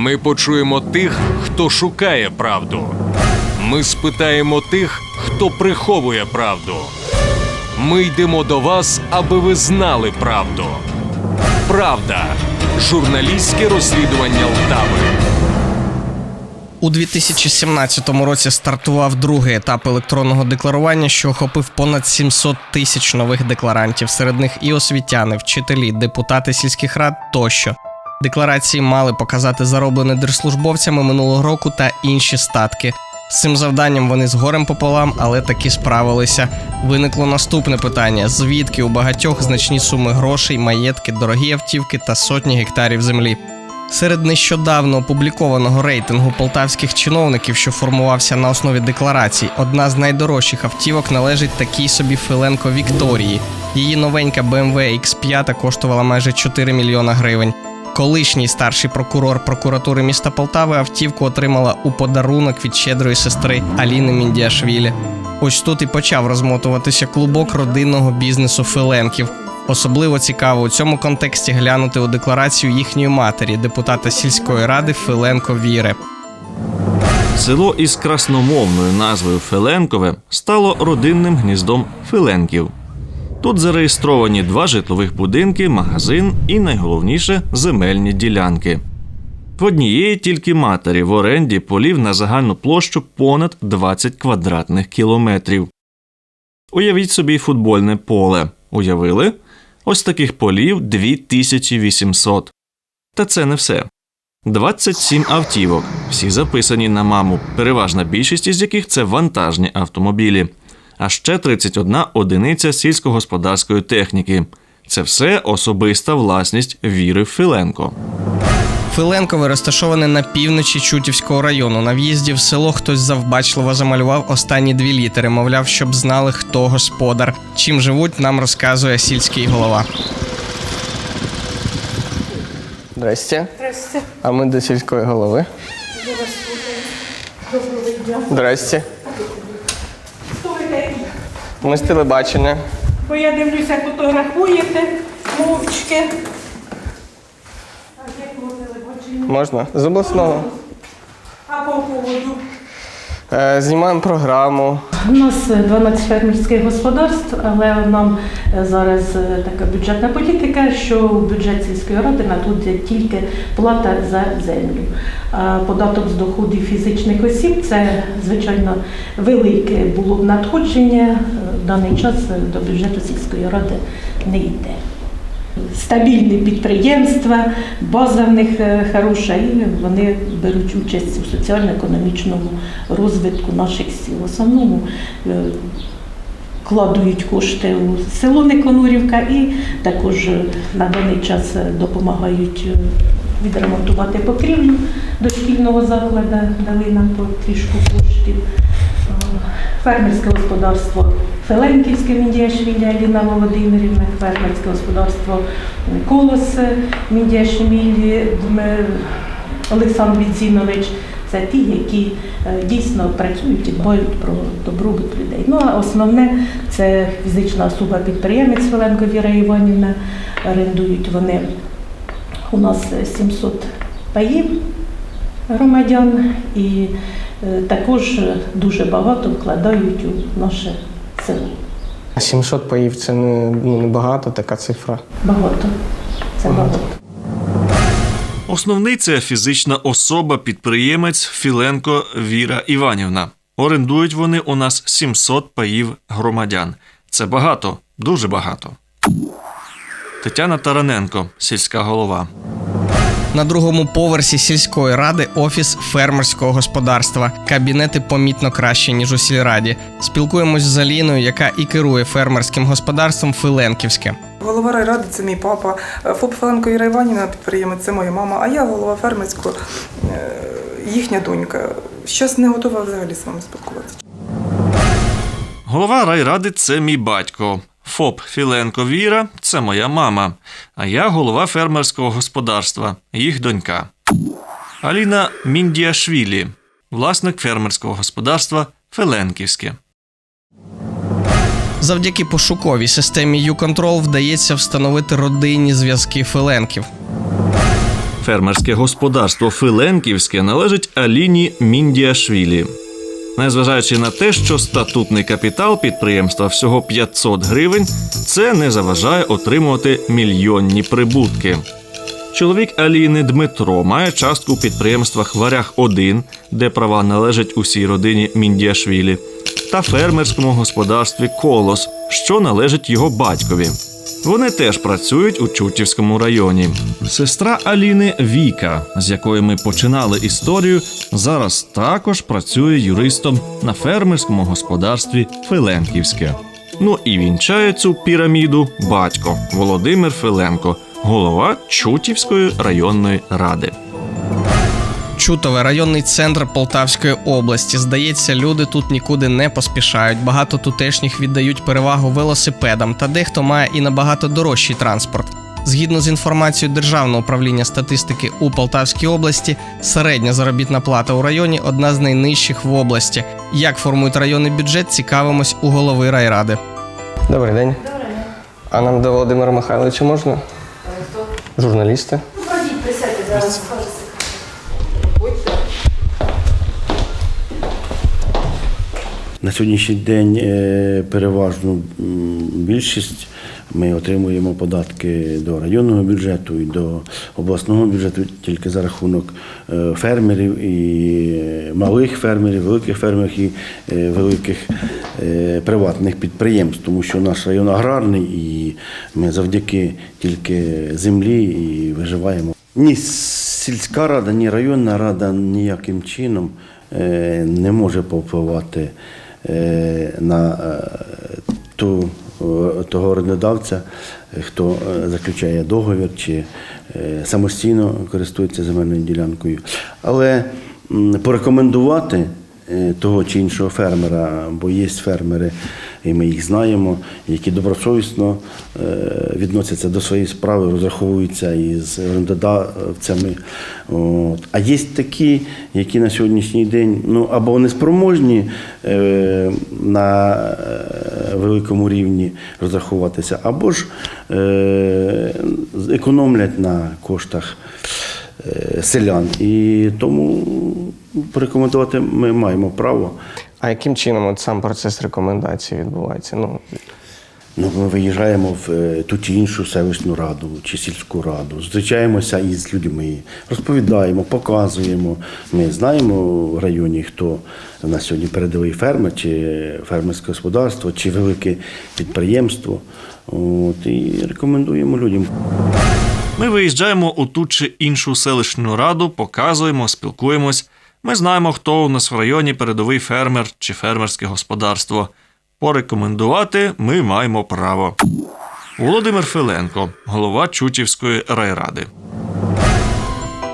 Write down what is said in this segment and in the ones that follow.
Ми почуємо тих, хто шукає правду. Ми спитаємо тих, хто приховує правду. Ми йдемо до вас, аби ви знали правду. Правда. Журналістське розслідування Лтави. У 2017 році стартував другий етап електронного декларування, що охопив понад 700 тисяч нових декларантів. Серед них і освітяни, вчителі, депутати сільських рад тощо. Декларації мали показати зароблене держслужбовцями минулого року та інші статки. З цим завданням вони з горем пополам, але таки справилися. Виникло наступне питання: звідки у багатьох значні суми грошей, маєтки, дорогі автівки та сотні гектарів землі. Серед нещодавно опублікованого рейтингу полтавських чиновників, що формувався на основі декларацій, одна з найдорожчих автівок належить такій собі Филенко Вікторії. Її новенька BMW X5 коштувала майже 4 мільйона гривень. Колишній старший прокурор прокуратури міста Полтави автівку отримала у подарунок від щедрої сестри Аліни Міндіашвілі. Ось тут і почав розмотуватися клубок родинного бізнесу Филенків. Особливо цікаво у цьому контексті глянути у декларацію їхньої матері, депутата сільської ради Филенко Віри. Село із красномовною назвою Филенкове стало родинним гніздом Филенків. Тут зареєстровані два житлових будинки, магазин і найголовніше земельні ділянки. В однієї тільки матері в оренді полів на загальну площу понад 20 квадратних кілометрів. Уявіть собі футбольне поле. Уявили? Ось таких полів 2800. Та це не все. 27 автівок, всі записані на маму, переважна більшість із яких це вантажні автомобілі, а ще 31 одиниця сільськогосподарської техніки. Це все особиста власність Віри Филенко. Филенкове розташоване на півночі Чутівського району. На в'їзді в село хтось завбачливо замалював останні дві літери, мовляв, щоб знали, хто господар. Чим живуть, нам розказує сільський голова. Здрасте. Здрасте. А ми до сільської голови. Здрасте. Ми з телебачення. Бо я дивлюся, фотографуєте мовчки. А як було телебачення? Можна? З обласного. А по поводу? Е, знімаємо програму. У нас 12 фермерських господарств, але нам е, зараз е, така бюджетна політика, що в бюджет сільської ради надходить тільки плата за землю. А податок з доходів фізичних осіб це звичайно велике було надходження. е, В даний час до бюджету сільської ради не йде. Стабільні підприємства, база в них е, хороша, і вони беруть участь у соціально-економічному розвитку наших сіл. В основному е, кладуть кошти у село Неконурівка і також е, на даний час допомагають відремонтувати покрівлю дошкільного закладу, дали нам трішку коштів. Фермерське господарство Феленківське Міндіашвілі Аліна Володимирівна, фермерське господарство Колос Міндіашвілі Дмир Олександр Відзінович. Це ті, які е, дійсно працюють і дбають про добробут людей. Ну а основне це фізична особа підприємець Феленко Віра Іванівна. Орендують вони у нас 700 паїв громадян і е, також дуже багато вкладають у наше село. 700 паїв це не, ну, не багато така цифра. Багато. Це багато. Основний це фізична особа, підприємець Філенко Віра Іванівна. Орендують вони у нас 700 паїв громадян. Це багато, дуже багато. Тетяна Тараненко, сільська голова. На другому поверсі сільської ради офіс фермерського господарства. Кабінети помітно краще, ніж у сільраді. Спілкуємось з Аліною, яка і керує фермерським господарством Филенківське. Голова райради це мій папа. ФОП Феленко Іра Іванівна, підприємець, це моя мама, а я голова фермерського, е, їхня донька. Щас не готова взагалі з вами спілкуватися. Голова райради це мій батько. ФОП Філенко Віра це моя мама. А я голова фермерського господарства, їх донька. Аліна Міндіашвілі, власник фермерського господарства Феленківське. Завдяки пошуковій системі U-Control вдається встановити родинні зв'язки Филенків. Фермерське господарство Филенківське належить Аліні Міндіашвілі. Незважаючи на те, що статутний капітал підприємства всього 500 гривень, це не заважає отримувати мільйонні прибутки. Чоловік Аліни Дмитро має частку у підприємствах Варяг 1 де права належать усій родині Міндіашвілі, та фермерському господарстві Колос, що належить його батькові. Вони теж працюють у Чутівському районі. Сестра Аліни Віка, з якої ми починали історію, зараз також працює юристом на фермерському господарстві Филенківське. Ну і вінчає цю піраміду батько Володимир Филенко, голова Чутівської районної ради. Чутове районний центр Полтавської області. Здається, люди тут нікуди не поспішають. Багато тутешніх віддають перевагу велосипедам, та дехто має і набагато дорожчий транспорт. Згідно з інформацією Державного управління статистики у Полтавській області, середня заробітна плата у районі одна з найнижчих в області. Як формують районний бюджет, цікавимось у голови райради. Добрий день. А нам до Володимира Михайловича можна? Хто? Журналісти. На сьогоднішній день е, переважну більшість ми отримуємо податки до районного бюджету і до обласного бюджету тільки за рахунок е, фермерів і малих фермерів, великих фермерів і е, великих е, приватних підприємств, тому що наш район аграрний і ми завдяки тільки землі і виживаємо. Ні сільська рада, ні районна рада ніяким чином е, не може повпливати е, на е, ту, е, того орендодавця, е, хто е, заключає договір чи е, самостійно користується земельною ділянкою. Але порекомендувати е, того чи іншого фермера, бо є фермери, і ми їх знаємо, які добросовісно е, відносяться до своєї справи, розраховуються із орендодавцями. От. А є такі, які на сьогоднішній день ну, або неспроможні е, на е, великому рівні розрахуватися, або ж економлять на коштах селян. І тому порекомендувати ми маємо право. А яким чином от сам процес рекомендації відбувається? Ну Ну, ми виїжджаємо в е, ту чи іншу селищну раду чи сільську раду, зустрічаємося із людьми, розповідаємо, показуємо. Ми знаємо в районі, хто в нас сьогодні передовий фермер, чи фермерське господарство, чи велике підприємство. От, і рекомендуємо людям. Ми виїжджаємо у ту чи іншу селищну раду, показуємо, спілкуємось. Ми знаємо, хто у нас в районі передовий фермер чи фермерське господарство. Порекомендувати ми маємо право. Володимир Филенко, голова Чутівської райради.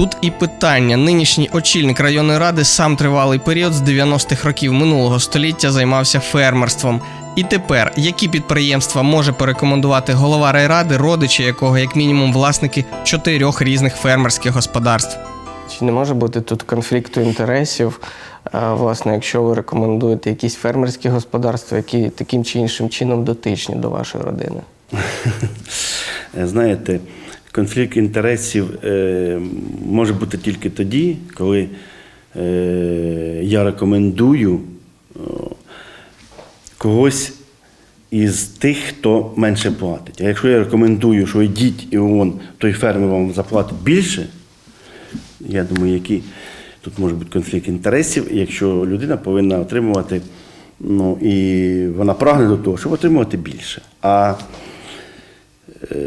Тут і питання. Нинішній очільник районної ради сам тривалий період з 90-х років минулого століття займався фермерством. І тепер які підприємства може порекомендувати голова райради, родичі якого як мінімум власники чотирьох різних фермерських господарств? Чи не може бути тут конфлікту інтересів? Власне, якщо ви рекомендуєте якісь фермерські господарства, які таким чи іншим чином дотичні до вашої родини? Е, Знаєте, конфлікт інтересів е, може бути тільки тоді, коли е, я рекомендую когось із тих, хто менше платить. А якщо я рекомендую, що йдіть і вон той фермер вам заплатить більше, я думаю, який тут може бути конфлікт інтересів, якщо людина повинна отримувати, ну і вона прагне до того, щоб отримувати більше. А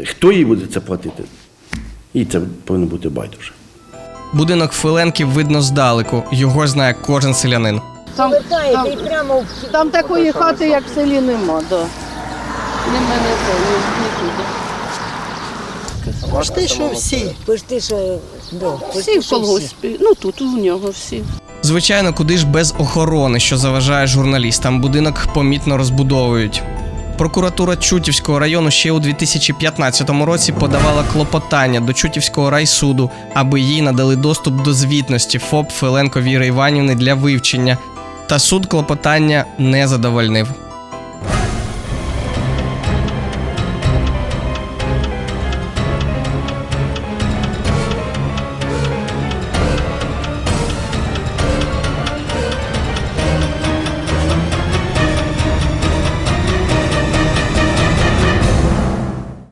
Хто їй буде це платити? Їй це повинно бути байдуже. Будинок Филенків видно здалеку. Його знає кожен селянин. Там, там, там такої хати, як в селі, нема, да. Не мене нікуди. Почти що всі. Почти що, да, Всі в колгоспі, ну тут у нього всі. Звичайно, куди ж без охорони, що заважає журналістам. Будинок помітно розбудовують. Прокуратура Чутівського району ще у 2015 році подавала клопотання до Чутівського райсуду, аби їй надали доступ до звітності ФОП Филенко Віри Іванівни для вивчення. Та суд клопотання не задовольнив.